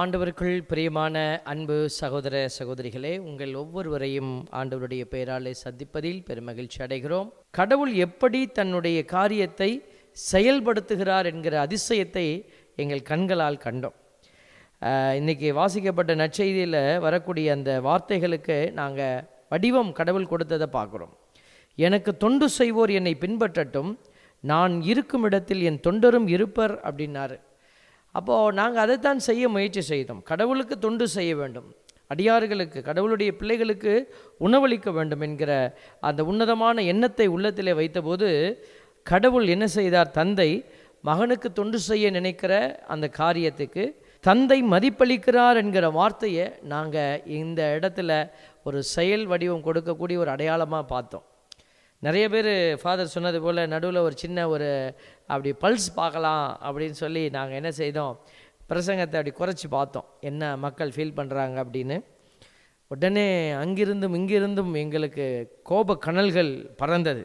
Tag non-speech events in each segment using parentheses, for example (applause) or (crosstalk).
ஆண்டவருக்குள் பிரியமான அன்பு சகோதர சகோதரிகளே உங்கள் ஒவ்வொருவரையும் ஆண்டவருடைய பெயராலே சந்திப்பதில் பெருமகிழ்ச்சி அடைகிறோம். கடவுள் எப்படி தன்னுடைய காரியத்தை செயல்படுத்துகிறார் என்கிற அதிசயத்தை எங்கள் கண்களால் கண்டோம். இன்றைக்கி இன்னைக்கு வாசிக்கப்பட்ட நற்செய்தியில் வரக்கூடிய அந்த வார்த்தைகளுக்கு நாங்கள் வடிவம் கடவுள் கொடுத்ததை பார்க்குறோம். எனக்கு தொண்டு செய்வோர் என்னை பின்பற்றட்டும் நான் இருக்கும் இடத்தில் என் தொண்டரும் இருப்பர் அப்படின்னாரு. அப்போது நாங்கள் அதைத்தான் செய்ய முயற்சி செய்தோம். கடவுளுக்கு தொண்டு செய்ய வேண்டும். அடியார்களுக்கு கடவுளுடைய பிள்ளைகளுக்கு உணவளிக்க வேண்டும் என்கிற அந்த உன்னதமான எண்ணத்தை உள்ளத்திலே வைத்தபோது கடவுள் என்ன செய்தார்? தந்தை மகனுக்கு தொண்டு செய்ய நினைக்கிற அந்த காரியத்துக்கு தந்தை மதிப்பளிக்கிறார் என்கிற வார்த்தையை நாங்கள் இந்த இடத்துல ஒரு செயல் வடிவம் கொடுக்கக்கூடிய ஒரு அடையாளமாக பார்த்தோம். நிறைய பேர் ஃபாதர் சொன்னது போல் நடுவில் ஒரு சின்ன ஒரு அப்படி பல்ஸ் பார்க்கலாம் அப்படின்னு சொல்லி நாங்கள் என்ன செய்தோம்? பிரசங்கத்தை அப்படி குறைச்சி பார்த்தோம். என்ன மக்கள் ஃபீல் பண்ணுறாங்க அப்படின்னு. உடனே அங்கிருந்தும் இங்கிருந்தும் எங்களுக்கு கோப கனல்கள் பறந்தது.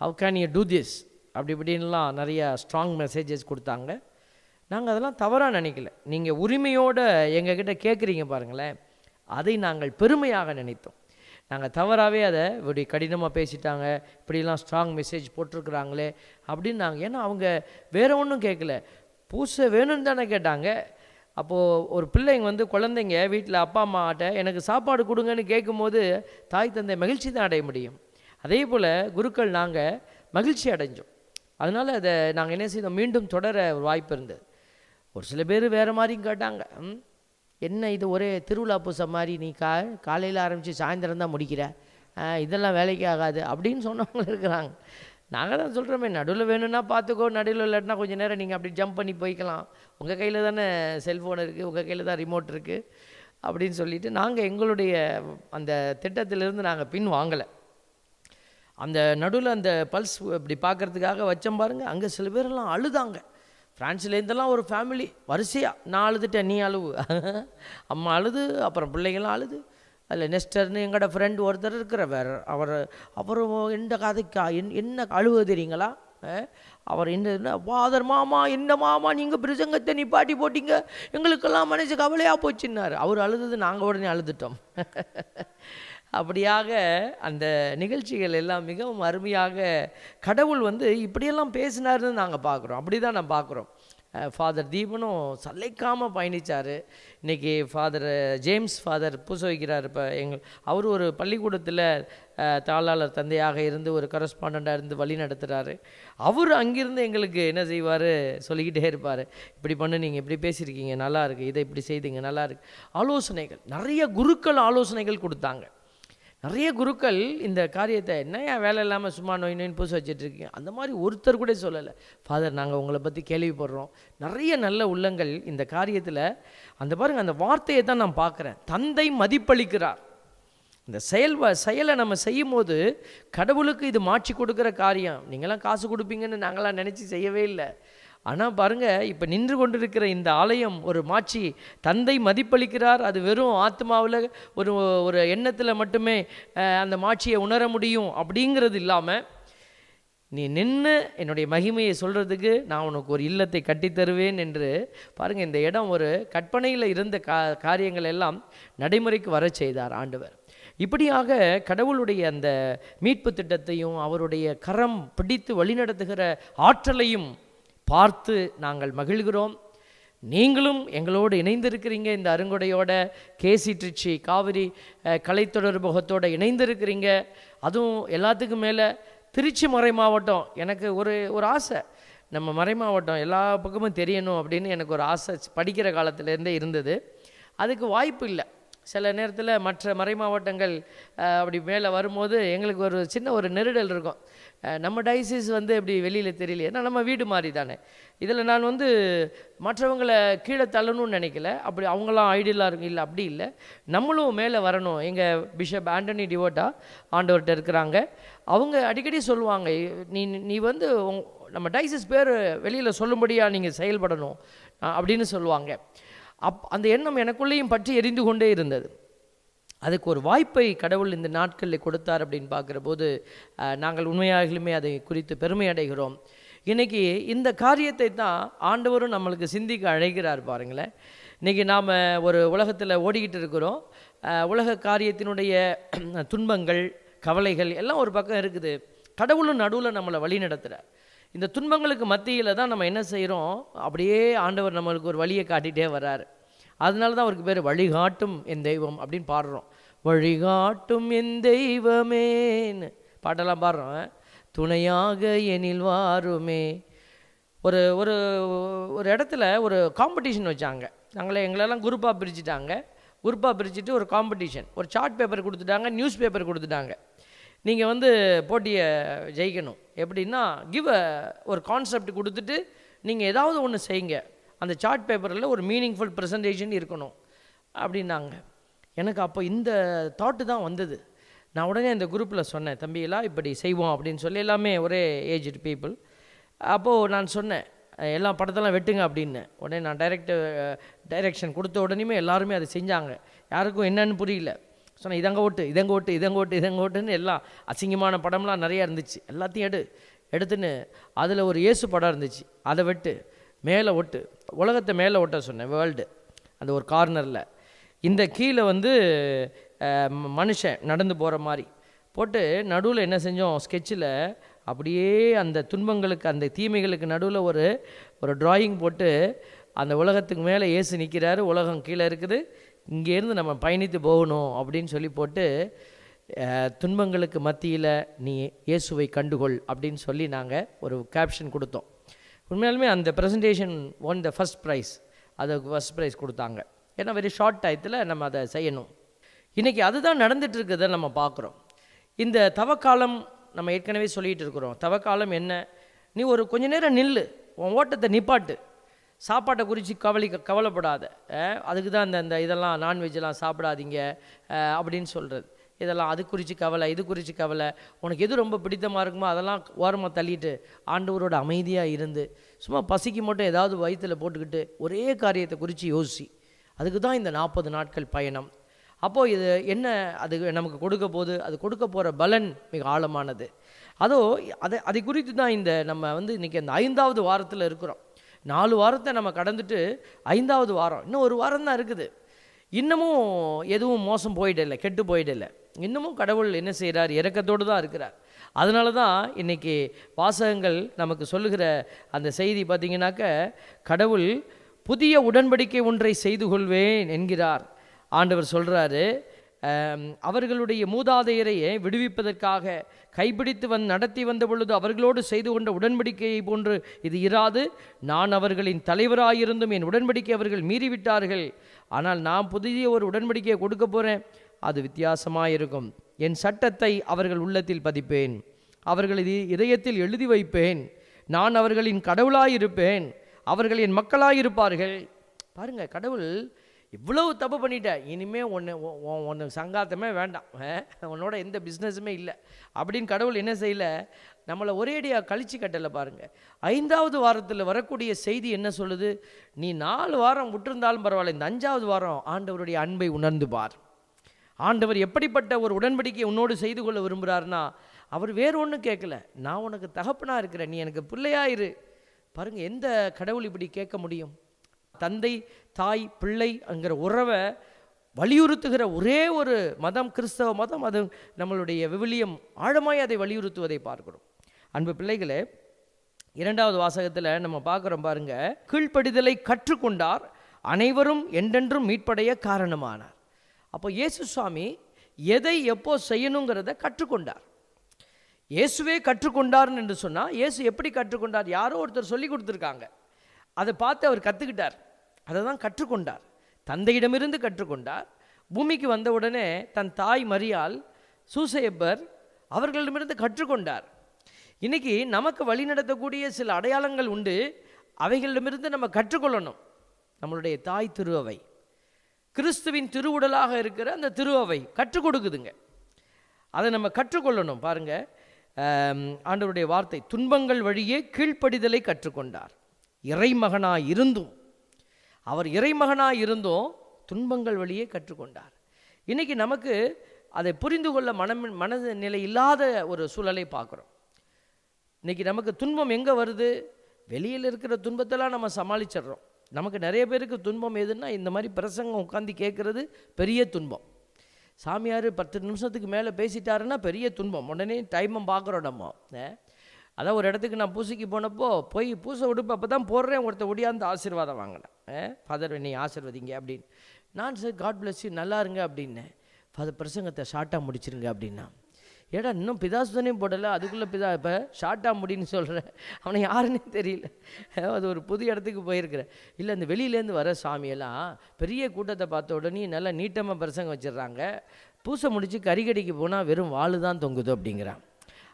How can you do this அப்படி இப்படின்லாம் நிறையா ஸ்ட்ராங் மெசேஜஸ் கொடுத்தாங்க. நாங்கள் அதெல்லாம் தவறாக நினைக்கல. நீங்கள் உரிமையோடு எங்ககிட்ட கேட்குறீங்க பாருங்களேன். அதை நாங்கள் பெருமையாக நினைத்தோம். நாங்கள் தவறாகவே அதை இப்படி கடினமாக பேசிட்டாங்க இப்படிலாம் ஸ்ட்ராங் மெசேஜ் போட்டிருக்கிறாங்களே அப்படின்னு நாங்கள் ஏன்னா அவங்க வேறு ஒன்றும் கேட்கல. பூசை வேணும்னு தானே கேட்டாங்க. அப்போது ஒரு பிள்ளைங்க வந்து குழந்தைங்க வீட்டில் அப்பா அம்மாட்ட எனக்கு சாப்பாடு கொடுங்கன்னு கேட்கும்போது தாய் தந்தை மகிழ்ச்சி தான் அடைய முடியும். அதே போல் குருக்கள் நாங்கள் மகிழ்ச்சி அடைஞ்சோம். அதனால் அதை நாங்கள் என்ன செய்தோம்? மீண்டும் தொடர ஒரு வாய்ப்பு இருந்தது. ஒரு சில பேர் வேறு மாதிரியும் கேட்டாங்க. என்ன இது ஒரே திருவிழா பூசை மாதிரி நீ கா காலையில் ஆரம்பித்து சாயந்தரம் தான் முடிக்கிற? இதெல்லாம் வேலைக்கு ஆகாது அப்படின்னு சொன்னவங்க இருக்கிறாங்க. நாங்கள் தான் சொல்கிறோமே நடுவில் வேணும்னா பார்த்துக்கோ நடுவில் இல்லாட்டினா கொஞ்சம் நேரம் நீங்கள் அப்படி ஜம்ப் பண்ணி போய்க்கலாம். உங்கள் கையில் தானே செல்ஃபோன் இருக்குது உங்கள் கையில் தான் ரிமோட் இருக்குது அப்படின்னு சொல்லிட்டு நாங்கள் எங்களுடைய அந்த திட்டத்திலிருந்து நாங்கள் பின் வாங்கலை. அந்த நடுவில் அந்த பல்ஸ் இப்படி பார்க்கறதுக்காக வச்சோம் பாருங்கள் அங்கே சில பேரெல்லாம் அழுதாங்க. ஃப்ரான்ஸ்லேருந்தெல்லாம் ஒரு ஃபேமிலி வரிசையாக நான் அழுதுட்டேன் நீ அழுவு. (laughs) அம்மா அழுது அப்புறம் பிள்ளைங்களாம் அழுது. அதில் நெஸ்டர்னு எங்களோட ஃப்ரெண்டு ஒருத்தர் இருக்கிற வேறு அவர் அவர் எந்த கதைக்கா என் என்ன அழுவு தெரியுங்களா? அவர் என்ன ஃபாதர் மாமா என்ன மாமா நீங்கள் பிரசங்கத்தை நிப்பாட்டி போட்டிங்க. எங்களுக்கெல்லாம் மனசு கவலையாக போச்சுன்னாரு. அவர் அழுது நாங்கள் உடனே அழுதுட்டோம். (laughs) அப்படியாக அந்த நிகழ்ச்சிகள் எல்லாம் மிகவும் அருமையாக கடவுள் வந்து இப்படியெல்லாம் பேசினாருன்னு நாங்கள் பார்க்குறோம் அப்படி தான் நான் பார்க்குறோம் ஃபாதர் தீபனும் சலைக்காமல் பயணித்தார் இன்றைக்கி ஃபாதர் ஜேம்ஸ் ஃபாதர் பூச வைக்கிறார் இப்போ எங்கள் அவர் ஒரு பள்ளிக்கூடத்தில் தாளாளர் தந்தையாக இருந்து ஒரு கரஸ்பாண்டாக இருந்து வழி நடத்துகிறாரு அவர் அங்கிருந்து எங்களுக்கு என்ன செய்வார்? சொல்லிக்கிட்டே இருப்பார். இப்படி பண்ணு நீங்கள் இப்படி பேசியிருக்கீங்க. நல்லாயிருக்கு இதை இப்படி செய்தீங்க. நல்லாயிருக்கு ஆலோசனைகள் நிறைய குருக்கள் ஆலோசனைகள் கொடுத்தாங்க. நிறைய குருக்கள் இந்த காரியத்தை என்ன ஏன் வேலை இல்லாமல் சும்மா நோய் நோயின் பூச வச்சிட்ருக்கீங்க அந்த மாதிரி ஒருத்தர் கூட சொல்லலை. ஃபாதர் நாங்கள் உங்களை பற்றி கேள்விப்படுறோம். நிறைய நல்ல உள்ளங்கள் இந்த காரியத்தில். அந்த பாருங்கள் அந்த வார்த்தையை தான் நான் பார்க்குறேன். தந்தை மதிப்பளிக்கிறார். இந்த செயல் செயலை நம்ம செய்யும் போது கடவுளுக்கு இது மாற்றி கொடுக்குற காரியம். நீங்களாம் காசு கொடுப்பீங்கன்னு நாங்களாம் நினச்சி செய்யவே இல்லை. ஆனால் பாருங்கள் இப்போ நின்று கொண்டிருக்கிற இந்த ஆலயம் ஒரு மாட்சி தந்தை மதிப்பளிக்கிறார். அது வெறும் ஆத்மாவில் ஒரு ஒரு எண்ணத்தில் மட்டுமே அந்த மாட்சியை உணர முடியும் அப்படிங்கிறது இல்லாமல் நீ நின்று என்னுடைய மகிமையை சொல்கிறதுக்கு நான் உனக்கு ஒரு இல்லத்தை கட்டித் தருவேன் என்று பாருங்கள் இந்த இடம் ஒரு கற்பனையில் இருந்த கா காரியங்கள் எல்லாம் நடைமுறைக்கு வரச் செய்தார் ஆண்டவர். இப்படியாக கடவுளுடைய அந்த மீட்பு திட்டத்தையும் அவருடைய கரம் பிடித்து வழிநடத்துகிற ஆற்றலையும் பார்த்து நாங்கள் மகிழ்கிறோம். நீங்களும் எங்களோடு இணைந்திருக்கிறீங்க. இந்த அருங்கொடையோட கேசி ட்ரிச்சி காவிரி கலை தொடர்புகத்தோடு இணைந்திருக்கிறீங்க. அதுவும் எல்லாத்துக்கும் மேலே திருச்சி மறை மாவட்டம் எனக்கு ஒரு ஒரு ஆசை. நம்ம மறை மாவட்டம் எல்லா பக்கமும் தெரியணும் அப்படின்னு எனக்கு ஒரு ஆசை. படிக்கிற காலத்துலேருந்தே இருந்தது. அதுக்கு வாய்ப்பு இல்லை. சில நேரத்தில் மற்ற மறை மாவட்டங்கள் அப்படி மேலே வரும்போது எங்களுக்கு ஒரு சின்ன ஒரு நெருடல் இருக்கும். நம்ம டைசிஸ் வந்து இப்படி வெளியில் தெரியல ஏன்னா நம்ம வீடு மாதிரி தானே இதில் நான் வந்து மற்றவங்களை கீழே தள்ளணும்னு நினைக்கல. அப்படி அவங்களாம் ஐடியலாக இருக்கும் இல்லை அப்படி இல்லை. நம்மளும் மேலே வரணும். எங்கள் பிஷப் ஆண்டனி டிவோட்டா ஆண்டவர்கிட்ட இருக்கிறாங்க. அவங்க அடிக்கடி சொல்லுவாங்க நீ நீ வந்து நம்ம டைசிஸ் பேர் வெளியில் சொல்லும்படியாக நீங்கள் செயல்படணும் அப்படின்னு சொல்லுவாங்க. அப் அந்த எண்ணம் எனக்குள்ளேயும் பற்றி எரிந்து கொண்டே இருந்தது. அதுக்கு ஒரு வாய்ப்பை கடவுள் இந்த நாட்களில் கொடுத்தார் அப்படின்னு பார்க்குற போது நாங்கள் உண்மையாகலுமே அதை குறித்து பெருமை அடைகிறோம். இன்றைக்கி இந்த காரியத்தை தான் ஆண்டவரும் நம்மளுக்கு சிந்திக்க அழைக்கிறார் பாருங்களேன். இன்றைக்கி நாம் ஒரு உலகத்தில் ஓடிக்கிட்டு இருக்கிறோம். உலக காரியத்தினுடைய துன்பங்கள் கவலைகள் எல்லாம் ஒரு பக்கம் இருக்குது. கடவுளும் நடுவில் நம்மளை வழி நடத்துகிறார் இந்த துன்பங்களுக்கு மத்தியில் தான் நம்ம என்ன செய்கிறோம் அப்படியே ஆண்டவர் நம்மளுக்கு ஒரு வழியை காட்டிகிட்டே வர்றார். அதனால தான் அவருக்கு பேர் வழிகாட்டும் என் தெய்வம் அப்படின்னு பாடுறோம். வழிகாட்டும் என் தெய்வமேன்னு பாட்டெல்லாம் பாடுறோம். துணையாக எனில் வாருமே. ஒரு ஒரு ஒரு இடத்துல ஒரு காம்படிஷன் வச்சாங்க. நாங்களே எங்களெல்லாம் குரூப்பாக பிரிச்சுட்டாங்க. குரூப்பாக பிரிச்சுட்டு ஒரு காம்படிஷன் ஒரு சார்ட் பேப்பர் கொடுத்துட்டாங்க நியூஸ் பேப்பர் கொடுத்துட்டாங்க. நீங்கள் வந்து போட்டியை ஜெயிக்கணும். எப்படின்னா கிவ் அ ஒரு கான்செப்ட் கொடுத்துட்டு நீங்கள் ஏதாவது ஒன்று செய்யுங்க. அந்த சார்ட் பேப்பரில் ஒரு மீனிங்ஃபுல் ப்ரெசன்டேஷன் இருக்கணும். அப்படின்னாங்க. எனக்கு அப்போ இந்த தாட்டு தான் வந்தது. நான் உடனே அந்த குரூப்பில் சொன்னேன் தம்பியெல்லாம் இப்படி செய்வோம் அப்படின்னு சொல்லி எல்லாமே ஒரே ஏஜ்டு பீப்புள் அப்போது நான் சொன்னேன் எல்லா படத்தெல்லாம் வெட்டுங்க அப்படின்னு. உடனே நான் டைரக்ட் டைரெக்ஷன் கொடுத்த உடனேயுமே எல்லாருமே அதை செஞ்சாங்க. யாருக்கும் என்னன்னு புரியல. சொன்னேன் இதங்க ஓட்டு இதங்க ஓட்டு இதங்க ஓட்டு இதங்க ஓட்டுன்னு எல்லாம் அசிங்கமான படம்லாம் நிறையா இருந்துச்சு. எல்லாத்தையும் எடு எடுத்துன்னு அதில் ஒரு இயேசு படம் இருந்துச்சு. அதை வெட்டு மேலே ஒட்டு உலகத்தை மேலே ஒட்ட சொன்னேன் வேர்ல்டு. அந்த ஒரு கார்னரில். இந்த கீழே வந்து மனுஷன் நடந்து போகிற மாதிரி. போட்டு நடுவில் என்ன செஞ்சோம் ஸ்கெட்சில் அப்படியே அந்த துன்பங்களுக்கு அந்த தீமைகளுக்கு நடுவில் ஒரு ஒரு டிராயிங் போட்டு அந்த உலகத்துக்கு மேலே ஏசு நிற்கிறாரு உலகம் கீழே இருக்குது. இங்கேருந்து நம்ம பயணித்து போகணும் அப்படின்னு சொல்லி போட்டு துன்பங்களுக்கு மத்தியில் நீ இயேசுவை கண்டுகொள் அப்படின்னு சொல்லி நாங்கள் ஒரு கேப்ஷன் கொடுத்தோம். உண்மையாலுமே அந்த presentation won the first prize அதுக்கு ஃபஸ்ட் ப்ரைஸ் கொடுத்தாங்க. ஏன்னா வெரி ஷார்ட் டயத்தில் நம்ம அதை செய்யணும். இன்றைக்கி அதுதான் நடந்துட்டு இருக்கிறத நம்ம பார்க்குறோம். இந்த தவக்காலம் நம்ம ஏற்கனவே சொல்லிகிட்டு இருக்கிறோம். தவக்காலம் என்ன? நீ ஒரு கொஞ்ச நேரம் நில்லு. உன் ஓட்டத்தை நிப்பாட்டு. சாப்பாட்டை குறித்து கவலை கவலைப்படாத. அதுக்கு தான் இந்த இந்த இதெல்லாம் நான்வெஜ்லாம் சாப்பிடாதீங்க. அப்படின்னு சொல்கிறது இதெல்லாம் அது குறித்து கவலை இது குறித்து கவலை. உனக்கு எது ரொம்ப பிடித்தமாக இருக்குமோ அதெல்லாம் ஓரமாக தள்ளிட்டு ஆண்டவரோட அமைதியாக இருந்து சும்மா பசிக்கு மட்டும் ஏதாவது வயிற்றில் போட்டுக்கிட்டு ஒரே காரியத்தை குறித்து யோசி. அதுக்கு தான் இந்த நாற்பது நாட்கள் பயணம். அப்போது இது என்ன அது நமக்கு கொடுக்க போது அது கொடுக்க போகிற பலன் மிக ஆழமானது. அதோ அதை அதை குறித்து தான் இந்த நம்ம வந்து இன்றைக்கி அந்த ஐந்தாவது வாரத்தில் இருக்கிறோம். நாலு வாரத்தை நம்ம கடந்துட்டு ஐந்தாவது வாரம். இன்னும் ஒரு வாரம் தான் இருக்குது. இன்னமும் எதுவும் மோசம் போயிடலை கெட்டு போயிடலை. இன்னமும் கடவுள் என்ன செய்கிறார் இறக்கத்தோடு தான் இருக்கிறார். அதனால தான் இன்றைக்கி வாசகங்கள் நமக்கு சொல்லுகிற அந்த செய்தி பார்த்திங்கனாக்க கடவுள் புதிய உடன்படிக்கை ஒன்றை செய்து கொள்வேன் என்கிறார். ஆண்டவர் சொல்கிறாரு அவர்களுடைய மூதாதையரையே விடுவிப்பதற்காக கைப்பிடித்து வந் நடத்தி வந்த பொழுது அவர்களோடு செய்து கொண்ட உடன்படிக்கையை போன்று இது இராது. நான் அவர்களின் தலைவராயிருந்தும் என் உடன்படிக்கை அவர்கள் மீறிவிட்டார்கள். ஆனால் நான் புதிய ஒரு உடன்படிக்கையை கொடுக்க போகிறேன் அது வித்தியாசமாக இருக்கும் என் சட்டத்தை அவர்கள் உள்ளத்தில் பதிப்பேன். அவர்கள் இது இதயத்தில் எழுதி வைப்பேன். நான் அவர்களின் கடவுளாயிருப்பேன். அவர்கள் என் மக்களாயிருப்பார்கள். பாருங்கள் கடவுள் இவ்வளவு தப்பு பண்ணிட்டேன் இனிமேல் ஒன்று ஒன்று சங்காத்தமே வேண்டாம். உன்னோட எந்த பிஸ்னஸுமே இல்லை. அப்படின்னு கடவுள் என்ன செய்யல? நம்மளை ஒரேடியாக கழிச்சு கட்டலை பாருங்கள் ஐந்தாவது வாரத்தில் வரக்கூடிய செய்தி என்ன சொல்லுது? நீ நாலு வாரம் விட்டிருந்தாலும் பரவாயில்ல இந்த அஞ்சாவது வாரம் ஆண்டவருடைய அன்பை உணர்ந்து பார். ஆண்டவர் எப்படிப்பட்ட ஒரு உடன்படிக்கையை உன்னோடு செய்து கொள்ள விரும்புகிறாருன்னா அவர் வேறு ஒன்றும் கேட்கல. நான் உனக்கு தகப்பனாக இருக்கிறேன் நீ எனக்கு பிள்ளையாயிரு பாருங்கள் எந்த கடவுள் இப்படி கேட்க முடியும்? தந்தை தாய் பிள்ளைங்கிற உறவை வலியுறுத்துகிற ஒரே ஒரு மதம் கிறிஸ்தவ மதம் அது நம்மளுடைய விவிலியம் ஆழமாய் அதை வலியுறுத்துவதை பார்க்கிறோம். அன்பு பிள்ளைகளே இரண்டாவது வாசகத்தில் நம்ம பார்க்குறோம் பாருங்க கீழ்ப்படிதலை கற்றுக்கொண்டார் அனைவரும் என்றென்றும் மீட்படைய காரணமானார். அப்போ இயேசு சுவாமி எதை எப்போ செய்யணுங்கிறத கற்றுக்கொண்டார். இயேசுவே கற்றுக்கொண்டார்னு என்று சொன்னால் இயேசு எப்படி கற்றுக்கொண்டார்? யாரோ ஒருத்தர் சொல்லி கொடுத்துருக்காங்க. அதை பார்த்து அவர் கற்றுக்கிட்டார் அதை தான் கற்றுக்கொண்டார். தந்தையிடமிருந்து கற்றுக்கொண்டார். பூமிக்கு வந்தவுடனே தன் தாய் மரியால் சூசையப்பர் அவர்களிடமிருந்து கற்றுக்கொண்டார். இன்னைக்கு நமக்கு வழி நடத்தக்கூடிய சில அடையாளங்கள் உண்டு. அவைகளிடமிருந்து நம்ம கற்றுக்கொள்ளணும். நம்மளுடைய தாய் திருவவை கிறிஸ்துவின் திருவுடலாக இருக்கிற அந்த திருவவை கற்றுக் கொடுக்குதுங்க. அதை நம்ம கற்றுக்கொள்ளணும். பாருங்க ஆண்டவருடைய வார்த்தை துன்பங்கள் வழியே கீழ்ப்படிதலை கற்றுக்கொண்டார். இறைமகனாக இருந்தும் அவர் இறைமகனாக இருந்தும் துன்பங்கள் வழியே கற்றுக்கொண்டார். இன்றைக்கி நமக்கு அதை புரிந்து கொள்ள மனம் மனநிலை இல்லாத ஒரு சூழலை பார்க்குறோம். இன்றைக்கி நமக்கு துன்பம் எங்கே வருது? வெளியில் இருக்கிற துன்பத்தெல்லாம் நம்ம சமாளிச்சிடுறோம். நமக்கு நிறைய பேருக்கு துன்பம் எதுன்னா இந்த மாதிரி பிரசங்கம் உட்காந்து கேட்குறது பெரிய துன்பம். சாமியார் பத்து நிமிஷத்துக்கு மேலே பேசிட்டாருன்னா பெரிய துன்பம். உடனே டைமும் பார்க்குறோம் நம்ம. அதான் ஒரு இடத்துக்கு நான் பூசைக்கு போனப்போ போய் பூசை உடுப்பு அப்போ தான் போடுறேன் ஒருத்தர் ஒடியாந்து ஆசீர்வாதம் வாங்கினேன். ஃபாதர் என்னை ஆசீர்வதிங்க அப்படின்னு. நான் சார் காட் பிளஸ் யூ நல்லா இருங்க அப்படின்னேன் ஃபாதர் பிரசங்கத்தை ஷார்ட்டாக முடிச்சிருங்க அப்படின்னா. ஏடா இன்னும் பிதாசுதனையும் போடலை அதுக்குள்ளே பிதா இப்போ ஷார்ட்டாக முடின்னு சொல்கிறேன் அவனை யாருன்னே தெரியல. அது ஒரு புது இடத்துக்கு போயிருக்கிறேன். இல்லை இந்த வெளியிலேருந்து வர சாமியெல்லாம் பெரிய கூட்டத்தை பார்த்த உடனே நல்லா நீட்டமாக பிரசங்கம் வச்சிடுறாங்க. பூசை முடித்து கறிக்கடிக்கு போனால் வெறும் வாழு தான் தொங்குது அப்படிங்கிறான்.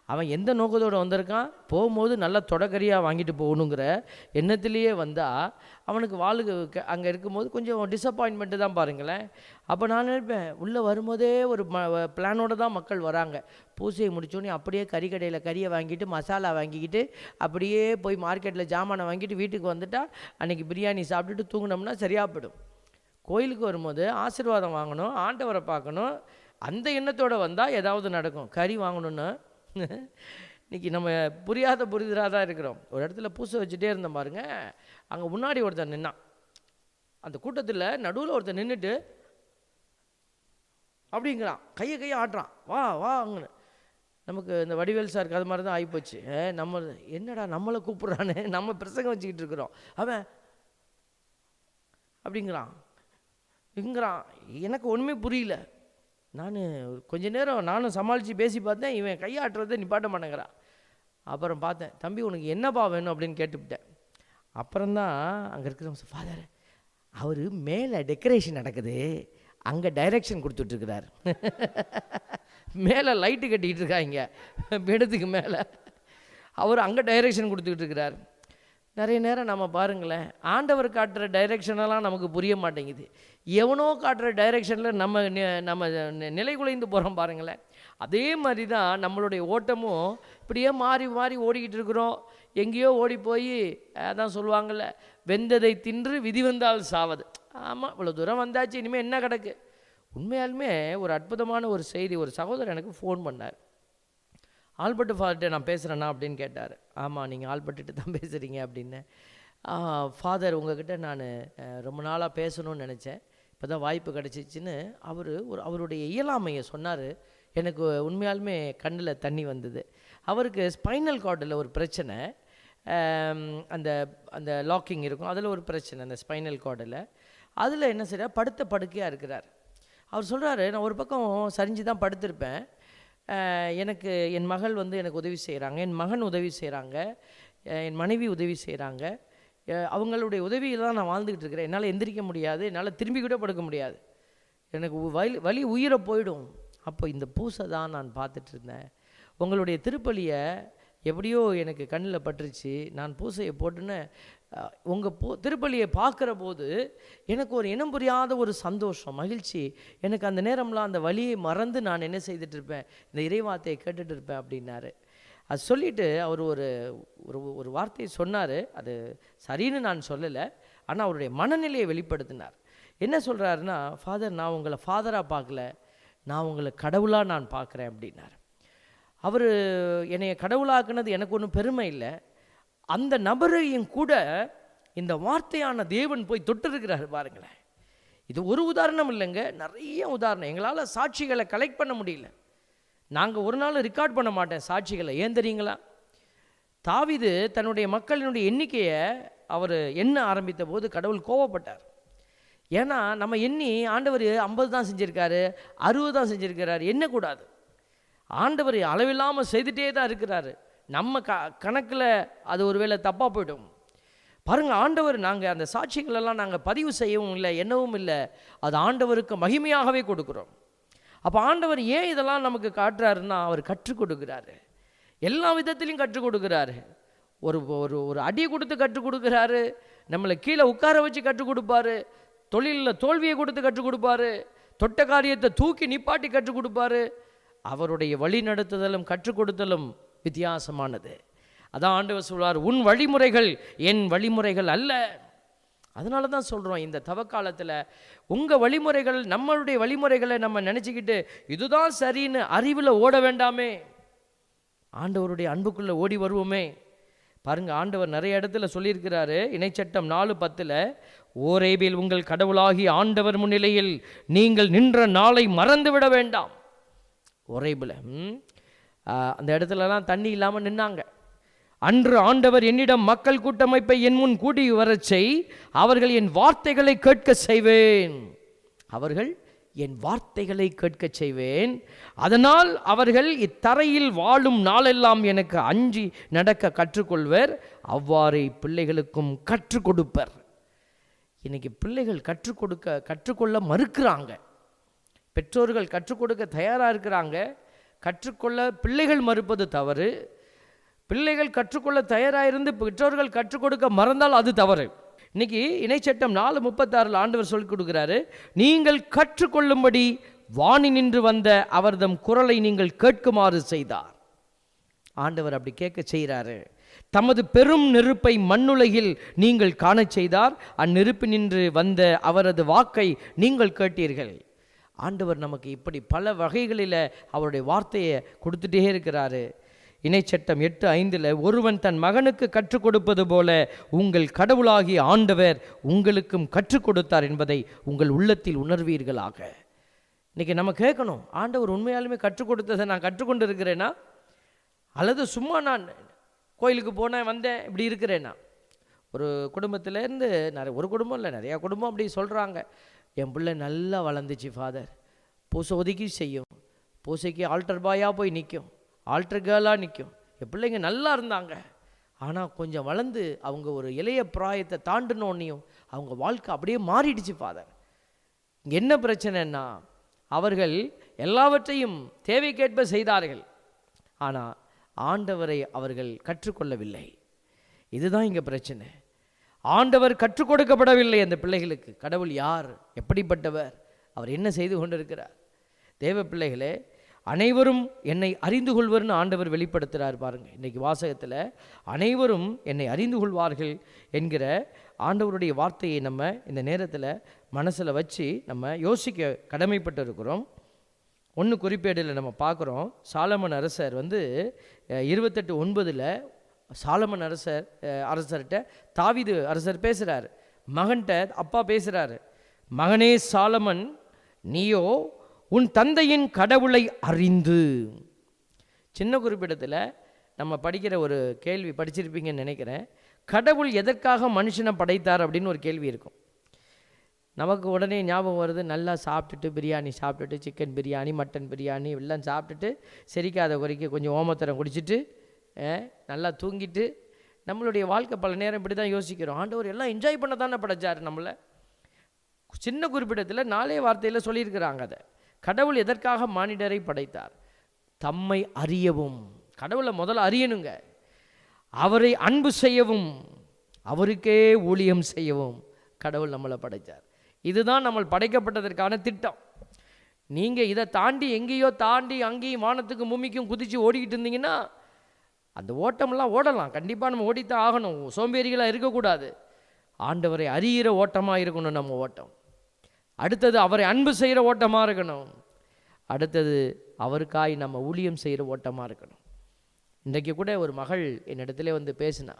அவன் எந்த நோக்கத்தோடு வந்திருக்கான்? போகும்போது நல்ல தொடக்கரியாக வாங்கிட்டு போகணுங்கிற எண்ணத்திலேயே வந்தால் அவனுக்கு வாளுக்கு அங்கே இருக்கும்போது கொஞ்சம் டிசப்பாயின்மெண்ட்டு தான் பாருங்களேன். அப்போ நான் நினைப்பேன் உள்ளே வரும்போதே ஒரு ம பிளானோடு தான் மக்கள் வராங்க. பூசையை முடிச்சோடனே அப்படியே கறிக்கடையில் கறியை வாங்கிட்டு மசாலா வாங்கிக்கிட்டு அப்படியே போய் மார்க்கெட்டில் ஜாமானை வாங்கிட்டு வீட்டுக்கு வந்துட்டால் அன்றைக்கி பிரியாணி சாப்பிட்டுட்டு தூங்கினோம்னா சரியாக போயிடும் கோயிலுக்கு வரும்போது ஆசீர்வாதம் வாங்கணும் ஆண்டவரை பார்க்கணும். அந்த எண்ணத்தோடு வந்தால் ஏதாவது நடக்கும். கறி வாங்கணுன்னு இன்னைக்கு நம்ம புரியாத புரிதலாக தான் இருக்கிறோம். ஒரு இடத்துல பூசை வச்சுட்டே இருந்தோம் பாருங்க அங்கே முன்னாடி ஒருத்தன் நின்னான். அந்த கூட்டத்தில் நடுவில் ஒருத்தன் நின்றுட்டு அப்படிங்கிறான். கையை கையை ஆட்டுறான். வா வா அங்கன்னு. நமக்கு இந்த வடிவேல் சாருக்கு அது மாதிரி தான் ஆகிப்போச்சு நம்ம என்னடா நம்மளை கூப்பிட்றானே? நம்ம பிரசங்கம் வச்சுக்கிட்டு இருக்கிறோம். அவன் அப்படிங்கிறான். இங்கிறான். எனக்கு ஒன்றுமே புரியல. நான் கொஞ்ச நேரம் நானும் சமாளித்து பேசி பார்த்தேன். இவன் கையாட்டுறதை நிப்பாட்ட மாட்டேங்கிறான். அப்புறம் பார்த்தேன் தம்பி உனக்கு என்னப்பா வேணும்? அப்படின்னு கேட்டுவிட்டேன். அப்புறம்தான் அங்கே இருக்கிற ஃபாதர் அவர் மேலே டெக்கரேஷன் நடக்குது. அங்கே டைரக்ஷன் கொடுத்துட்ருக்கிறார். (laughs) மேலே லைட்டு கட்டிக்கிட்டு இருக்காங்க. (laughs) பீடத்துக்கு மேலே. அவர் அங்கே டைரக்ஷன் கொடுத்துக்கிட்டு இருக்கிறார். நிறைய நேரம் நம்ம பாருங்களேன். ஆண்டவர் காட்டுற டைரெக்ஷனெல்லாம் நமக்கு புரிய மாட்டேங்குது. எவனோ காட்டுற டைரெக்ஷனில் நம்ம நம்ம நிலை குலைந்து போகிறோம் பாருங்களேன். அதே மாதிரி தான் நம்மளுடைய ஓட்டமும் இப்படியே மாறி மாறி ஓடிக்கிட்டு இருக்கிறோம். எங்கேயோ ஓடி போய் அதான் சொல்லுவாங்கள்ல வெந்ததை தின்று விதி வந்தால் சாவது. ஆமாம் இவ்வளோ தூரம் வந்தாச்சு இனிமேல் என்ன கிடக்கு? உண்மையாலுமே ஒரு அற்புதமான ஒரு செய்தி ஒரு சகோதரர் எனக்கு ஃபோன் பண்ணார். ஆல்பர்ட் ஃபாதர்கிட்ட நான் பேசுகிறேன்னா அப்படின்னு கேட்டார். ஆமாம் நீங்கள் ஆல்பர்ட்டு தான் பேசுகிறீங்க அப்படின்னு. ஃபாதர் உங்ககிட்ட நான் ரொம்ப நாளாக பேசணும்னு நினச்சேன். இப்போ தான் வாய்ப்பு கிடச்சிச்சின்னு அவர் ஒரு அவருடைய இயலாமையை சொன்னார். எனக்கு உண்மையாலுமே கண்ணில் தண்ணி வந்தது. அவருக்கு ஸ்பைனல் கார்டில் ஒரு பிரச்சனை. அந்த அந்த லாக்கிங் இருக்கும். அதில் ஒரு பிரச்சனை அந்த ஸ்பைனல் கார்டில். அதில் என்ன செய்ய படுத்த படுக்கையாக இருக்கிறார். அவர் சொல்கிறாரு நான் ஒரு பக்கம் சரிஞ்சு தான் படுத்திருப்பேன். எனக்கு என் மகள் வந்து எனக்கு உதவி செய்கிறாங்க என் மகன் உதவி செய்கிறாங்க என் மனைவி உதவி செய்கிறாங்க அவங்களுடைய உதவியில் தான் நான் வாழ்ந்துக்கிட்டு இருக்கிறேன். என்னால் எந்திரிக்க முடியாது. என்னால் திரும்பி கூட படுக்க முடியாது. எனக்கு வலி வலி உயிரை போயிடும். அப்போ இந்த பூசை தான் நான் பார்த்துட்டு இருந்தேன். உங்களுடைய திருப்பலியை எப்படியோ எனக்கு கண்ணில் பட்டுருச்சு. நான் பூசையை போட்டுன்னு உங்கள் போ திருப்பலியை பார்க்குற போது எனக்கு ஒரு இனம் புரியாத ஒரு சந்தோஷம் மகிழ்ச்சி. எனக்கு அந்த நேரம்லாம் அந்த வழியை மறந்து நான் என்ன செய்துட்டு இருப்பேன்? இந்த இறைவார்த்தையை கேட்டுட்டு இருப்பேன் அப்படின்னாரு. அது சொல்லிட்டு அவர் ஒரு ஒரு ஒரு வார்த்தையை சொன்னார். அது சரின்னு நான் சொல்லலை. ஆனால் அவருடைய மனநிலையை வெளிப்படுத்தினார். என்ன சொல்கிறாருன்னா ஃபாதர் நான் உங்களை ஃபாதராக பார்க்கல. நான் உங்களை கடவுளாக நான் பார்க்குறேன் அப்படின்னார். அவர் என்னைய கடவுளாக்குனது எனக்கு ஒன்றும் பெருமை இல்லை. அந்த நபரையும் கூட இந்த வார்த்தையான தேவன் போய் தொட்டிருக்கிறார் பாருங்களேன். இது ஒரு உதாரணம் இல்லைங்க நிறைய உதாரணம். எங்களால் சாட்சிகளை கலெக்ட் பண்ண முடியல. நாங்கள் ஒரு நாள் ரெக்கார்ட் பண்ண மாட்டேன் சாட்சிகளை. ஏன் தெரியுங்களா? தாவிது தன்னுடைய மக்களினுடைய எண்ணிக்கையை அவர் எண்ண ஆரம்பித்த போது கடவுள் கோவப்பட்டார். ஏன்னா நம்ம எண்ணி ஆண்டவர் ஐம்பது தான் செஞ்சுருக்காரு அறுபது தான் செஞ்சுருக்கிறாரு எண்ணக்கூடாது. ஆண்டவர் அளவில்லாமல் செய்துட்டே தான் இருக்கிறாரு. நம்ம க கணக்கில் அது ஒருவேளை தப்பாக போய்டும். பாருங்கள் ஆண்டவர் நாங்கள் அந்த சாட்சிகளெல்லாம் நாங்கள் பதிவு செய்யவும் இல்லை என்னவும் இல்லை. அது ஆண்டவருக்கு மகிமையாகவே கொடுக்குறோம். அப்போ ஆண்டவர் ஏன் இதெல்லாம் நமக்கு காட்டுறாருன்னா அவர் கற்றுக் கொடுக்குறாரு. எல்லா விதத்திலையும் கற்றுக் கொடுக்குறாரு. ஒரு ஒரு ஒரு அடி கொடுத்து கற்றுக் கொடுக்குறாரு. நம்மளை கீழே உட்கார வச்சு கற்றுக் கொடுப்பாரு. தொழிலில் தோல்வியை கொடுத்து கற்றுக் கொடுப்பாரு. தொட்ட காரியத்தை தூக்கி நிப்பாட்டி கற்றுக் கொடுப்பாரு. அவருடைய வழி நடத்துதலும் கற்றுக் கொடுத்தலும் வித்தியாசமானது. அதான் ஆண்டவர் சொல்வார் உன் வழிமுறைகள் என் வழிமுறைகள் அல்ல. அதனால தான் சொல்கிறோம் இந்த தவக்காலத்தில் உங்கள் வழிமுறைகள் நம்மளுடைய வழிமுறைகளை நம்ம நினச்சிக்கிட்டு இதுதான் சரின்னு அறிவில் ஓட வேண்டாமே. ஆண்டவருடைய அன்புக்குள்ளே ஓடி வருவோமே. பாருங்க ஆண்டவர் நிறைய இடத்துல சொல்லியிருக்கிறாரு இணைச்சட்டம் நாலு பத்தில் ஓரேபில் உங்கள் கடவுளாகி ஆண்டவர் முன்னிலையில் நீங்கள் நின்ற நாளை மறந்து விட வேண்டாம் ஒரேபில் அந்த இடத்துலலாம் தண்ணி இல்லாமல் நின்னாங்க. அன்று ஆண்டவர் என்னிடம் மக்கள் கூட்டமைப்பை என் முன் கூடி வரச் செய் அவர்கள் என் வார்த்தைகளை கேட்க செய்வேன். அவர்கள் என் வார்த்தைகளை கேட்க செய்வேன். அதனால் அவர்கள் இத்தரையில் வாழும் நாளெல்லாம் எனக்கு அஞ்சி நடக்க கற்றுக்கொள்வர். அவ்வாறே பிள்ளைகளுக்கும் கற்றுக் கொடுப்பர். இன்னைக்கு பிள்ளைகள் கற்றுக் கொடுக்க கற்றுக்கொள்ள மறுக்கிறாங்க. பெற்றோர்கள் கற்றுக் கொடுக்க தயாராக இருக்கிறாங்க. கற்றுக்கொள்ள பிள்ளைகள் மறுப்பது தவறு. பிள்ளைகள் கற்றுக்கொள்ள தயாராக இருந்து பெற்றோர்கள் கற்றுக் கொடுக்க மறந்தால் அது தவறு. இன்னைக்கு இணைச்சட்டம் நாலு முப்பத்தாறில் ஆண்டவர் சொல்லிக் கொடுக்குறாரு நீங்கள் கற்றுக்கொள்ளும்படி வாணி நின்று வந்த அவர்தம் குரலை நீங்கள் கேட்குமாறு செய்தார். ஆண்டவர் அப்படி கேட்க செய்கிறாரு. தமது பெரும் நெருப்பை மண்ணுலகில் நீங்கள் காணச் செய்தார் அந்நெருப்பு நின்று வந்த அவரது வாக்கை நீங்கள் கேட்டீர்கள். ஆண்டவர் நமக்கு இப்படி பல வகைகளில் அவருடைய வார்த்தையை கொடுத்துட்டே இருக்கிறாரு. இணைச்சட்டம் எட்டு ஐந்தில் ஒருவன் தன் மகனுக்கு கற்றுக் கொடுப்பது போல உங்கள் கடவுளாகிய ஆண்டவர் உங்களுக்கும் கற்றுக் கொடுத்தார் என்பதை உங்கள் உள்ளத்தில் உணர்வீர்களாக. இன்னைக்கு நம்ம கேட்கணும் ஆண்டவர் உண்மையாலுமே கற்றுக் கொடுத்ததை நான் கற்றுக்கொண்டு இருக்கிறேனா அல்லது சும்மா நான் கோயிலுக்கு போனேன் வந்தேன் இப்படி இருக்கிறேனா? ஒரு குடும்பத்திலேருந்து நிறைய ஒரு குடும்பம் இல்லை நிறையா குடும்பம் அப்படி சொல்கிறாங்க என் பிள்ளை நல்லா வளர்ந்துச்சு ஃபாதர் பூசை ஒதுக்கி செய்யும். பூசைக்கு ஆல்டர் பாயாக போய் நிற்கும் ஆல்டர் கேர்ளாக நிற்கும் என் பிள்ளைங்க நல்லா இருந்தாங்க. ஆனால் கொஞ்சம் வளர்ந்து அவங்க ஒரு இளைய பிராயத்தை தாண்டினோன்னையும் அவங்க வாழ்க்கை அப்படியே மாறிடுச்சு ஃபாதர் இங்கே என்ன பிரச்சனைன்னா அவர்கள் எல்லாவற்றையும் தேவைக்கேற்ப செய்தார்கள். ஆனால் ஆண்டவரை அவர்கள் கற்றுக்கொள்ளவில்லை. இதுதான் இங்கே பிரச்சனை. ஆண்டவர் கற்றுக் கொடுக்கப்படவில்லை அந்த பிள்ளைகளுக்கு. கடவுள் யார்? எப்படிப்பட்டவர்? அவர் என்ன செய்து கொண்டிருக்கிறார்? தேவ பிள்ளைகளே அனைவரும் என்னை அறிந்து கொள்வர்னு ஆண்டவர் வெளிப்படுத்துகிறார் பாருங்க. இன்றைக்கி வாசகத்தில் அனைவரும் என்னை அறிந்து கொள்வார்கள் என்கிற ஆண்டவருடைய வார்த்தையை நம்ம இந்த நேரத்தில் மனசில் வச்சு நம்ம யோசிக்க கடமைப்பட்டு இருக்கிறோம் ஒன்று குறிப்பேடில் நம்ம பார்க்குறோம். சாலமன் அரசர் வந்து இருபத்தெட்டு ஒன்பதில் சாலமன் அரசர் அரசர்கிட்ட தாவிது அரசர் பேசுகிறார் மகன்கிட்ட அப்பா பேசுகிறாரு மகனே சாலமன் நீயோ உன் தந்தையின் கடவுளை அறிந்து. சின்ன குறிப்பிடத்தில் நம்ம படிக்கிற ஒரு கேள்வி படிச்சிருப்பீங்கன்னு நினைக்கிறேன். கடவுள் எதற்காக மனுஷனை படைத்தார் அப்படின்னு ஒரு கேள்வி இருக்கும். நமக்கு உடனே ஞாபகம் வருது நல்லா சாப்பிட்டுட்டு பிரியாணி சாப்பிட்டுட்டு சிக்கன் பிரியாணி மட்டன் பிரியாணி எல்லாம் சாப்பிட்டுட்டு செரிக்காத குறைக்க கொஞ்சம் ஓமத்தரம் குடிச்சிட்டு நல்லா தூங்கிட்டு நம்மளுடைய வாழ்க்கை பல நேரம் இப்படி தான் யோசிக்கிறோம். ஆண்டவர் எல்லாம் என்ஜாய் பண்ண தானே படைச்சார் நம்மளை. சின்ன குறிப்பிடத்தில் நாளே வார்த்தையில் சொல்லியிருக்கிறாங்க அதை. கடவுள் எதற்காக மானிடரை படைத்தார்? தம்மை அறியவும். கடவுளை முதல்ல அறியணுங்க. அவரை அன்பு செய்யவும். அவருக்கே ஊழியம் செய்யவும் கடவுள் நம்மளை படைத்தார் இதுதான் நம்ம படைக்கப்பட்டதற்கான திட்டம். நீங்கள் இதை தாண்டி எங்கேயோ தாண்டி அங்கேயும் வானத்துக்கும் பூமிக்கும் குதித்து ஓடிக்கிட்டு இருந்தீங்கன்னா அந்த ஓட்டமெல்லாம் ஓடலாம். கண்டிப்பாக நம்ம ஓடித்தான் ஆகணும். சோம்பேறிகளாக இருக்கக்கூடாது. ஆண்டவரை அறிகிற ஓட்டமாக இருக்கணும் நம்ம ஓட்டம். அடுத்தது அவரை அன்பு செய்கிற ஓட்டமாக இருக்கணும். அடுத்தது அவருக்காய் நம்ம ஊழியம் செய்கிற ஓட்டமாக இருக்கணும். இன்றைக்கு கூட ஒரு மகள் என்னிடத்துல வந்து பேசினா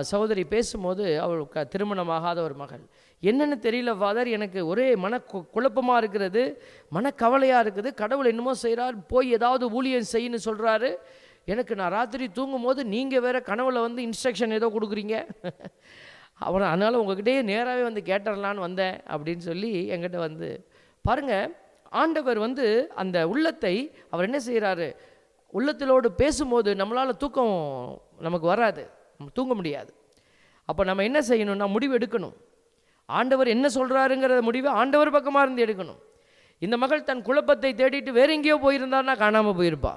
சகோதரி பேசும்போது அவள் க திருமணமாகாத ஒரு மகள். என்னென்னு தெரியல ஃபாதர் எனக்கு ஒரே மன கு- இருக்கிறது. மனக்கவலையாக இருக்குது. கடவுள் என்னமோ செய்கிறார் போய் ஏதாவது ஊழியம் செய்யன்னு சொல்கிறாரு எனக்கு நான் ராத்திரி தூங்கும் போது நீங்கள் வேறு கனவில் வந்து இன்ஸ்ட்ரக்ஷன் ஏதோ கொடுக்குறீங்க. அவர் அதனால் உங்ககிட்டயே நேராகவே வந்து கேட்டுடலான்னு வந்தேன் அப்படின்னு சொல்லி என்கிட்ட வந்து பாருங்கள் ஆண்டவர் வந்து அந்த உள்ளத்தை அவர் என்ன செய்கிறாரு உள்ளத்திலோடு பேசும்போது நம்மளால் தூக்கம் நமக்கு வராது நம்ம தூங்க முடியாது. அப்போ நம்ம என்ன செய்யணும்னா முடிவு எடுக்கணும். ஆண்டவர் என்ன சொல்கிறாருங்கிற முடிவை ஆண்டவர் பக்கமாக இருந்து எடுக்கணும். இந்த மகள் தன் குழப்பத்தை தேடிட்டு வேற எங்கேயோ போயிருந்தான்னா காணாமல் போயிருப்பா.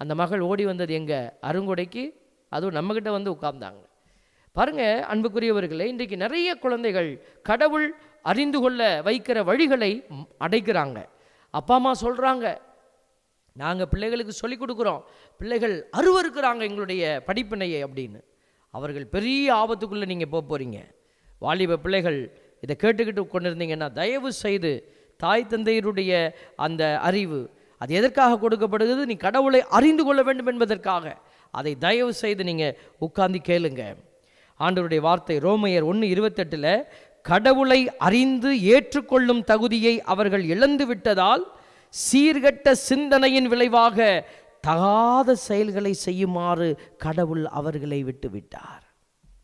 அந்த மகள் ஓடி வந்தது எங்கள் அருங்கொடைக்கு. அதுவும் நம்மக்கிட்ட வந்து உட்கார்ந்தாங்க. பாருங்கள் அன்புக்குரியவர்களே இன்றைக்கு நிறைய குழந்தைகள் கடவுள் அறிந்து கொள்ள வைக்கிற வழிகளை அடைக்கிறாங்க அப்பா அம்மா சொல்கிறாங்க நாங்கள் பிள்ளைகளுக்கு சொல்லிக் கொடுக்குறோம். பிள்ளைகள் அருவருக்கிறாங்க எங்களுடைய படிப்பினையை அப்படின்னு. அவர்கள் பெரிய ஆபத்துக்குள்ளே நீங்கள் போக போகிறீங்க வாலிப பிள்ளைகள் இதை கேட்டுக்கிட்டு கொண்டிருந்தீங்கன்னா தயவு செய்து தாய் தந்தையருடைய அந்த அறிவு அது எதற்காக கொடுக்கப்படுகிறது? நீ கடவுளை அறிந்து கொள்ள வேண்டும் என்பதற்காக. அதை தயவு செய்து நீங்கள் உட்கார்ந்து கேளுங்க. ஆண்டவருடைய வார்த்தை ரோமையர் ஒன்று இருபத்தெட்டில் கடவுளை அறிந்து ஏற்றுக்கொள்ளும் தகுதியை அவர்கள் இழந்து விட்டதால் சீர்கெட்ட சிந்தனையின் விளைவாக தகாத செயல்களை செய்யுமாறு கடவுள் அவர்களை விட்டு விட்டார்.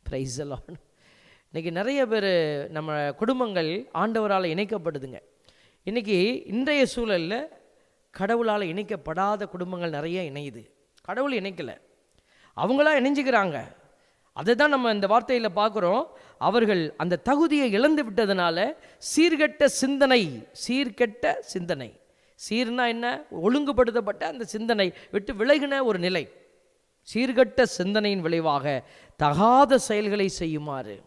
பிரைஸ் இன்னைக்கு நிறைய பேர் நம்ம குடும்பங்கள் ஆண்டவரால் இணைக்கப்படுதுங்க. இன்னைக்கு இன்றைய சூழலில் கடவுளால் இணைக்கப்படாத குடும்பங்கள் நிறைய இணையுது. கடவுள் இணைக்கலை. அவங்களா இணைஞ்சுக்கிறாங்க. அதை தான் நம்ம இந்த வார்த்தையில் பார்க்குறோம். அவர்கள் அந்த தகுதியை இழந்து விட்டதுனால சீர்கெட்ட சிந்தனை சீர்கெட்ட சிந்தனை. சீர்னா என்ன? ஒழுங்குபடுத்தப்பட்ட அந்த சிந்தனை விட்டு விலகின ஒரு நிலை. சீர்கெட்ட சிந்தனையின் விளைவாக தகாத செயல்களை செய்யுமாறு.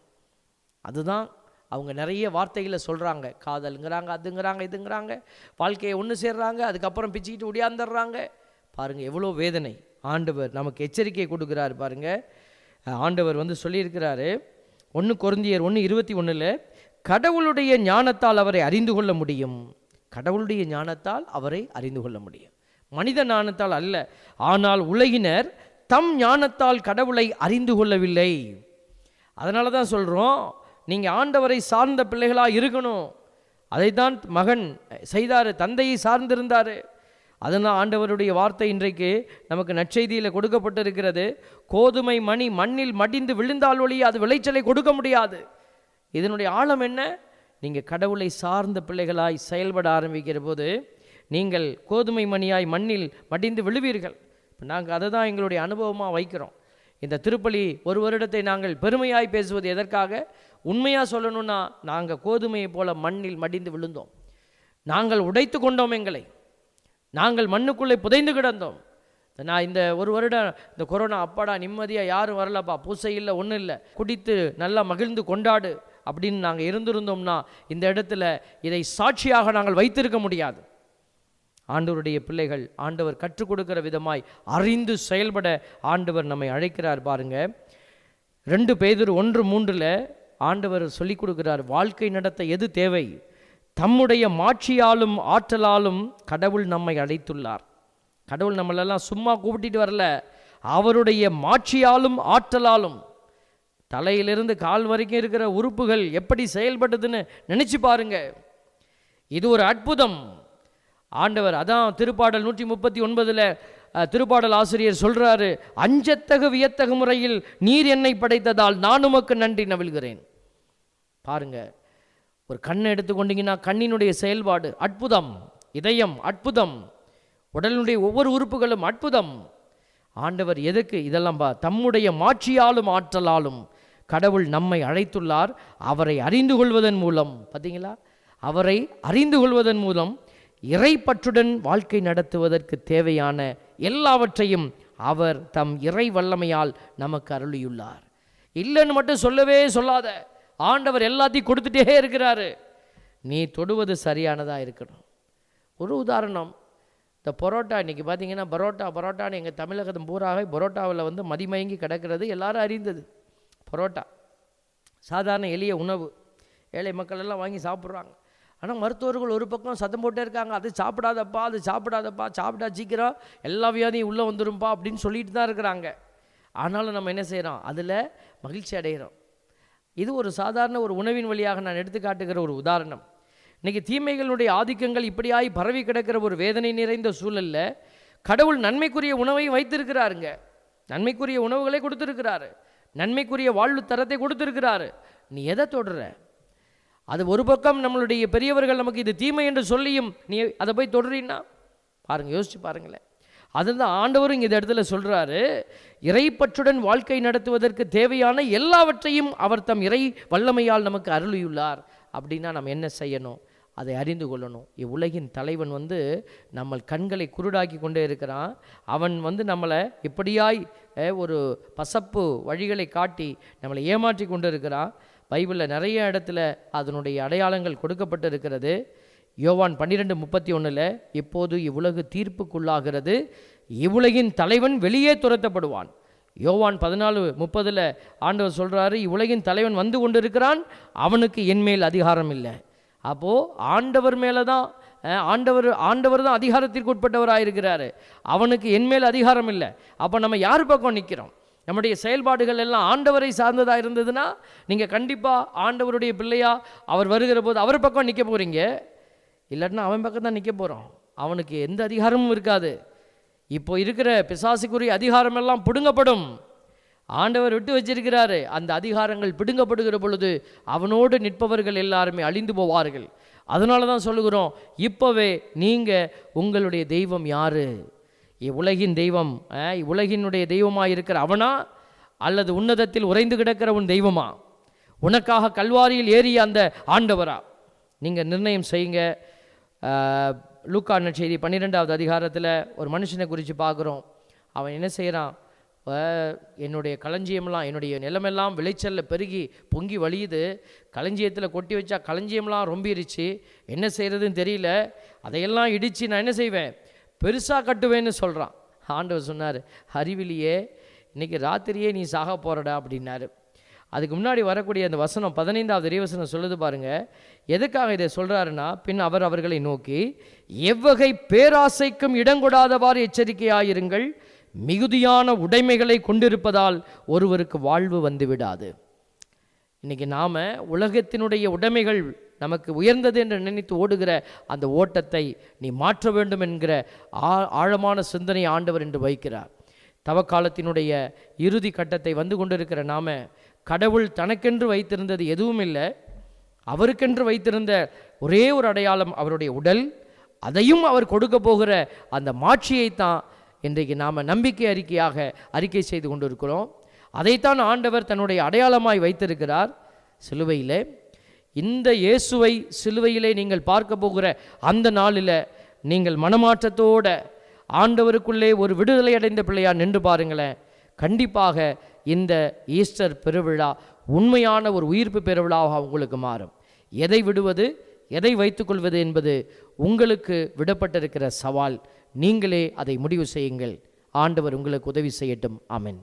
அதுதான் அவங்க நிறைய வார்த்தைகளை சொல்கிறாங்க காதலுங்கிறாங்க அதுங்கிறாங்க இதுங்கிறாங்க. வாழ்க்கையை ஒன்று சேர்றாங்க அதுக்கப்புறம் பிச்சுக்கிட்டு ஒடியாந்துடுறாங்க. பாருங்கள் எவ்வளோ வேதனை. ஆண்டவர் நமக்கு எச்சரிக்கை கொடுக்குறாரு பாருங்கள் ஆண்டவர் வந்து சொல்லியிருக்கிறாரு ஒன்று குறந்தியர் ஒன்று இருபத்தி ஒன்றில் கடவுளுடைய ஞானத்தால் அவரை அறிந்து கொள்ள முடியும். கடவுளுடைய ஞானத்தால் அவரை அறிந்து கொள்ள முடியும். மனித ஞானத்தால் அல்ல ஆனால் உலகினர் தம் ஞானத்தால் கடவுளை அறிந்து கொள்ளவில்லை. அதனால தான் சொல்கிறோம் நீங்கள் ஆண்டவரை சார்ந்த பிள்ளைகளாக இருக்கணும். அதைத்தான் மகன் செய்தார் தந்தையை சார்ந்திருந்தார். அதனால் ஆண்டவருடைய வார்த்தை இன்றைக்கு நமக்கு நற்செய்தியில் கொடுக்கப்பட்டிருக்கிறது. கோதுமை மணி மண்ணில் மடிந்து விழுந்தால் ஒளி அது விளைச்சலை கொடுக்க முடியாது. இதனுடைய ஆழம் என்ன? நீங்கள் கடவுளை சார்ந்த பிள்ளைகளாய் செயல்பட ஆரம்பிக்கிற போது நீங்கள் கோதுமை மணியாய் மண்ணில் மடிந்து விழுவீர்கள். இப்போ நாங்கள் அதை தான் எங்களுடைய அனுபவமாக வைக்கிறோம். இந்த திருப்பலி ஒரு வருடத்தை நாங்கள் பெருமையாய் பேசுவது எதற்காக? உண்மையாக சொல்லணும்னா நாங்கள் கோதுமையை போல மண்ணில் மடிந்து விழுந்தோம். நாங்கள் உடைத்து கொண்டோம் எங்களை. நாங்கள் மண்ணுக்குள்ளே புதைந்து கிடந்தோம். நான் இந்த ஒரு வருடம் இந்த கொரோனா அப்பாடா நிம்மதியாக யாரும் வரலப்பா. பூசை இல்லை ஒன்றும் இல்லை. குடித்து நல்லா மகிழ்ந்து கொண்டாடு அப்படின்னு நாங்கள் இருந்திருந்தோம்னா இந்த இடத்துல இதை சாட்சியாக நாங்கள் வைத்திருக்க முடியாது. ஆண்டவருடைய பிள்ளைகள் ஆண்டவர் கற்றுக் கொடுக்கிற விதமாய் அறிந்து செயல்பட ஆண்டவர் நம்மை அழைக்கிறார் பாருங்க. ரெண்டு பேதர் ஒன்று மூன்றில் ஆண்டவர் சொல்லிக் கொடுக்கிறார் வாழ்க்கை நடத்த எது தேவை? தம்முடைய மாட்சியாலும் ஆற்றலாலும் கடவுள் நம்மை அழைத்துள்ளார். கடவுள் நம்மளெல்லாம் சும்மா கூப்பிட்டிட்டு வரல. அவருடைய மாட்சியாலும் ஆற்றலாலும் தலையிலிருந்து கால் வரைக்கும் இருக்கிற உறுப்புகள் எப்படி செயல்பட்டதுன்னு நினச்சி பாருங்க. இது ஒரு அற்புதம். ஆண்டவர் அதான் திருப்பாடல் நூற்றி முப்பத்தி ஒன்பதில் திருப்பாடல் ஆசிரியர் சொல்கிறாரு அஞ்சத்தகு வியத்தகு முறையில் நீர் என்னை படைத்ததால் நான் உமக்கு நன்றி நவிழ்கிறேன். பாருங்க ஒரு கண்ணை எடுத்துக்கொண்டீங்கன்னா கண்ணினுடைய செயல்பாடு அற்புதம் இதயம் அற்புதம் உடலினுடைய ஒவ்வொரு உறுப்புகளும் அற்புதம். ஆண்டவர் எதுக்கு இதெல்லாம் பா தம்முடைய மாட்சியாலும் ஆற்றலாலும் கடவுள் நம்மை அழைத்துள்ளார் அவரை அறிந்து கொள்வதன் மூலம். பார்த்தீங்களா அவரை அறிந்து கொள்வதன் மூலம் இறைப்பற்றுடன் வாழ்க்கை நடத்துவதற்கு தேவையான எல்லாவற்றையும் அவர் தம் இறை வல்லமையால் நமக்கு அருளியுள்ளார். இல்லைன்னு மட்டும் சொல்லவே சொல்லாத. ஆண்டவர் எல்லாத்தையும் கொடுத்துட்டே இருக்கிறாரு. நீ தொடுவது சரியானதாக இருக்கணும். ஒரு உதாரணம். இந்த பரோட்டா இன்றைக்கி பார்த்தீங்கன்னா பரோட்டா பரோட்டான்னு எங்கள் தமிழகத்தின் பூராக பரோட்டாவில் வந்து மதிமயங்கி கிடக்கிறது எல்லாரும் அறிந்தது. பரோட்டா. சாதாரண எளிய உணவு. ஏழை மக்கள் எல்லாம் வாங்கி சாப்பிட்றாங்க. ஆனால் மருத்துவர்கள் ஒரு பக்கம் சத்தம் போட்டே இருக்காங்க. அது சாப்பிடாதப்பா அது சாப்பிடாதப்பா சாப்பிட்டா சீக்கிரம் எல்லா வியாதியும் உள்ளே வந்துடும்பா அப்படின்னு சொல்லிட்டு தான் இருக்கிறாங்க. ஆனாலும் நம்ம என்ன செய்கிறோம் அதில் மகிழ்ச்சி அடைகிறோம் இது ஒரு சாதாரண ஒரு உணவின் வழியாக நான் எடுத்துக்காட்டுகிற ஒரு உதாரணம். இன்றைக்கி தீமைகளுடைய ஆதிக்கங்கள் இப்படியாகி பரவி கிடக்கிற ஒரு வேதனை நிறைந்த சூழலில் கடவுள் நன்மைக்குரிய உணவை வைத்திருக்கிறாருங்க. நன்மைக்குரிய உணவுகளை கொடுத்துருக்கிறாரு. நன்மைக்குரிய வாழ்வு தரத்தை கொடுத்துருக்கிறாரு. நீ எதை தொடுற? அது ஒரு பக்கம் நம்மளுடைய பெரியவர்கள் நமக்கு இது தீமை என்று சொல்லியும் நீ அதை போய் தொடறீன்னா? பாருங்க யோசிச்சு பாருங்களேன். அதுதான் ஆண்டவரும் இந்த இடத்துல சொல்கிறாரு இறைப்பற்றுடன் வாழ்க்கை நடத்துவதற்கு தேவையான எல்லாவற்றையும் அவர் தம் இறை வல்லமையால் நமக்கு அருளியுள்ளார். அப்படின்னா நம்ம என்ன செய்யணும்? அதை அறிந்து கொள்ளணும். இவ்வுலகின் தலைவன் வந்து நம்ம கண்களை குருடாக்கி கொண்டே இருக்கிறான். அவன் வந்து நம்மளை இப்படியாய் ஒரு பசப்பு வழிகளை காட்டி நம்மளை ஏமாற்றி கொண்டு இருக்கிறான் பைபிளில் நிறைய இடத்துல அதனுடைய அடையாளங்கள் கொடுக்கப்பட்டு இருக்கிறது யோவான் பன்னிரெண்டு முப்பத்தி ஒன்றில் இப்போது இவ்வுலகு தீர்ப்புக்குள்ளாகிறது. இவ்வுலகின் தலைவன் வெளியே துரத்தப்படுவான். யோவான் பதினாலு முப்பதில் ஆண்டவர் சொல்கிறாரு இவ்வுலகின் தலைவன் வந்து கொண்டிருக்கிறான் அவனுக்கு என்மேல் அதிகாரம் இல்லை. அப்போது ஆண்டவர் மேலே தான் ஆண்டவர் ஆண்டவர் தான் அதிகாரத்திற்கு உட்பட்டவராக இருக்கிறாரு அவனுக்கு என்மேல் அதிகாரம் இல்லை. அப்போ நம்ம யார் பக்கம் நிற்கிறோம் நம்முடைய செயல்பாடுகள் எல்லாம் ஆண்டவரை சார்ந்ததாக இருந்ததுன்னா நீங்கள் கண்டிப்பாக ஆண்டவருடைய பிள்ளையாக அவர் வருகிற போது அவர் பக்கம் நிற்க போகிறீங்க இல்லாட்டினா அவன் பக்கம் தான் நிற்க போகிறோம் அவனுக்கு எந்த அதிகாரமும் இருக்காது. இப்போ இருக்கிற பிசாசுக்குரிய அதிகாரமெல்லாம் பிடுங்கப்படும். ஆண்டவர் விட்டு வச்சிருக்கிறாரு. அந்த அதிகாரங்கள் பிடுங்கப்படுகிற பொழுது அவனோடு நிற்பவர்கள் எல்லாருமே அழிந்து போவார்கள். அதனால தான் சொல்லுகிறோம் இப்போவே நீங்கள் உங்களுடைய தெய்வம் யாரு? இவ்வுலகின் தெய்வம் அஹ், இவ்வுலகினுடைய தெய்வமாக இருக்கிற அவனா? அல்லது உன்னதத்தில் உறைந்து கிடக்கிற உன் தெய்வமா? உனக்காக கல்வாரியில் ஏறிய அந்த ஆண்டவரா? நீங்கள் நிர்ணயம் செய்யுங்க. லூக்கா செய்தி பன்னிரெண்டாவது அதிகாரத்தில் ஒரு மனுஷனை குறித்து பார்க்குறோம். அவன் என்ன செய்கிறான் என்னுடைய களஞ்சியம்லாம் என்னுடைய நிலமெல்லாம் விளைச்சலில் பெருகி பொங்கி வழியுது. களஞ்சியத்தில் கொட்டி வச்சா களஞ்சியம்லாம் ரொம்பிருச்சு. என்ன செய்கிறதுன்னு தெரியல. அதையெல்லாம் இடித்து நான் என்ன செய்வேன்? பெருசாக கட்டுவேன்னு சொல்கிறான் ஆண்டவர் சொன்னார் அறிவிலியே இன்னைக்கு ராத்திரியே நீ சாக போகிறடா அப்படின்னாரு. அதுக்கு முன்னாடி வரக்கூடிய அந்த வசனம் பதினைந்தாவது இறைவசனம் சொல்லுது பாருங்க. எதுக்காக இதை சொல்கிறாருன்னா பின் அவர் அவர்களை நோக்கி எவ்வகை பேராசைக்கும் இடங்கொடாதவாறு எச்சரிக்கையாயிருங்கள். மிகுதியான உடைமைகளை கொண்டிருப்பதால் ஒருவருக்கு வாழ்வு வந்து விடாது. இன்னைக்கு நாம் உலகத்தினுடைய உடைமைகள் நமக்கு உயர்ந்தது என்று நினைத்து ஓடுகிற அந்த ஓட்டத்தை நீ மாற்ற வேண்டும் என்கிற ஆ- ஆழமான சிந்தனை ஆண்டவர் என்று வைக்கிறார் தவக்காலத்தினுடைய இறுதி கட்டத்தை வந்து கொண்டிருக்கிற நாம கடவுள் தனக்கென்று வைத்திருந்தது எதுவும் இல்லை. அவருக்கென்று வைத்திருந்த ஒரே ஒரு அடையாளம் அவருடைய உடல். அதையும் அவர் கொடுக்க போகிற அந்த மாட்சியைத்தான் இன்றைக்கு நாம் நம்பிக்கை அறிக்கையாக அறிக்கை செய்து கொண்டிருக்கிறோம். அதைத்தான் ஆண்டவர் தன்னுடைய அடையாளமாய் வைத்திருக்கிறார். சிலுவையிலே இந்த இயேசுவை சிலுவையிலே நீங்கள் பார்க்க போகிற அந்த நாளில் நீங்கள் மனமாற்றத்தோட ஆண்டவருக்குள்ளே ஒரு விடுதலை அடைந்த பிள்ளையா நின்று பாருங்களேன். கண்டிப்பாக இந்த ஈஸ்டர் பெருவிழா உண்மையான ஒரு உயிர்ப்பு பெருவிழாவாக உங்களுக்கு மாறும். எதை விடுவது எதை வைத்துக்கொள்வது என்பது உங்களுக்கு விடப்பட்டிருக்கிற சவால். நீங்களே அதை முடிவு செய்யுங்கள். ஆண்டவர் உங்களுக்கு உதவி செய்யட்டும். ஆமென்.